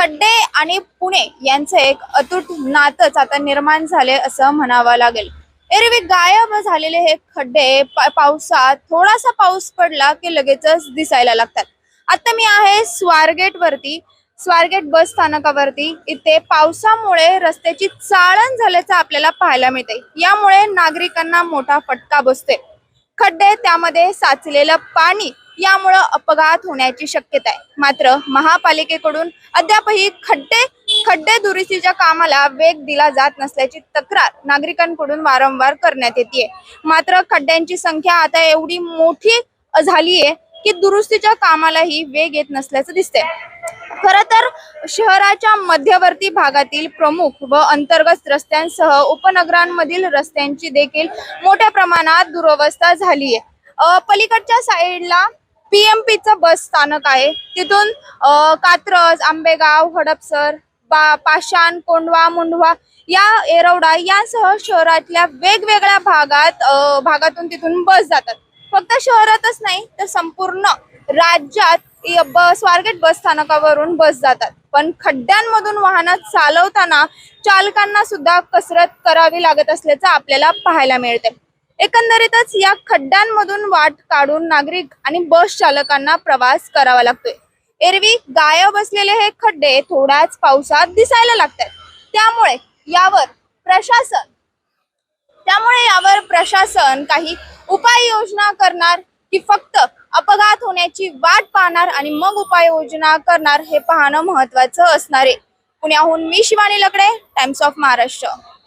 खड्डे आणि पुणे यांचं एक अतूट नातच आता निर्माण झाले असं म्हणावं लागेल. एरवी गायब झालेले हे खड्डे पावसात थोडासा पाऊस पडला की लगेचच दिसायला लागतात. आता मी आहे स्वारगेट वरती स्वारगेट बस स्थानकावरती. इथे पावसामुळे रस्त्याची चाळण झाल्याचं आपल्याला पाहायला मिळते यामुळे नागरिकांना मोठा फटका बसतोय. खड्डे त्यामध्ये साचलेलं पाणी यामुळं अपघात होण्याची शक्यता आहे. मात्र महापालिकेकडून अद्यापही खड्डे खड्डे दुरुस्तीच्या कामाला वेग दिला जात नसल्याची तक्रार नागरिकांकडून वारंवार करण्यात येते मात्र खड्ड्यांची संख्या आता एवढी मोठी झालीये की दुरुस्तीच्या कामालाही वेग येत नसल्याचं दिसतंय. खर तर शहराच्या मध्यवर्ती भागातील प्रमुख व अंतर्गत रस्त्यांसह उपनगरांमधील रस्त्यांची देखील मोठ्या प्रमाणात दुरवस्था झाली आहे पलीकडच्या साईडला पीएमपीचं बस स्थानक आहे. तिथून कात्रज आंबेगाव हडपसर बा पाषाण कोंडवा मुंढवा या एरवडा यासह शहरातल्या वेगवेगळ्या भागात भागातून तिथून बस जातात. फक्त शहरातच नाही तर संपूर्ण राज्यात स्वारगेट बस स्थानकावरून बस जातात. पण खड्ड्यांमधून वाहनं चालवताना चालकांना सुद्धा कसरत करावी लागत असल्याचं आपल्याला पाहायला मिळते एकंदरीतच या खड्ड्यांमधून वाट काढून नागरिक आणि बस चालकांना प्रवास करावा लागतोय. एरवी गायब असलेले हे खड्डे थोड्याच पावसात दिसायला लागतात. त्यामुळे यावर प्रशासन त्यामुळे यावर प्रशासन काही उपाययोजना करणार की फक्त अपघात होण्याची वाट पाहणार आणि मग उपाययोजना करणार हे पाहणं महत्वाचं असणार आहे. पुण्याहून मी शिवानी लकडे टाइम्स ऑफ महाराष्ट्र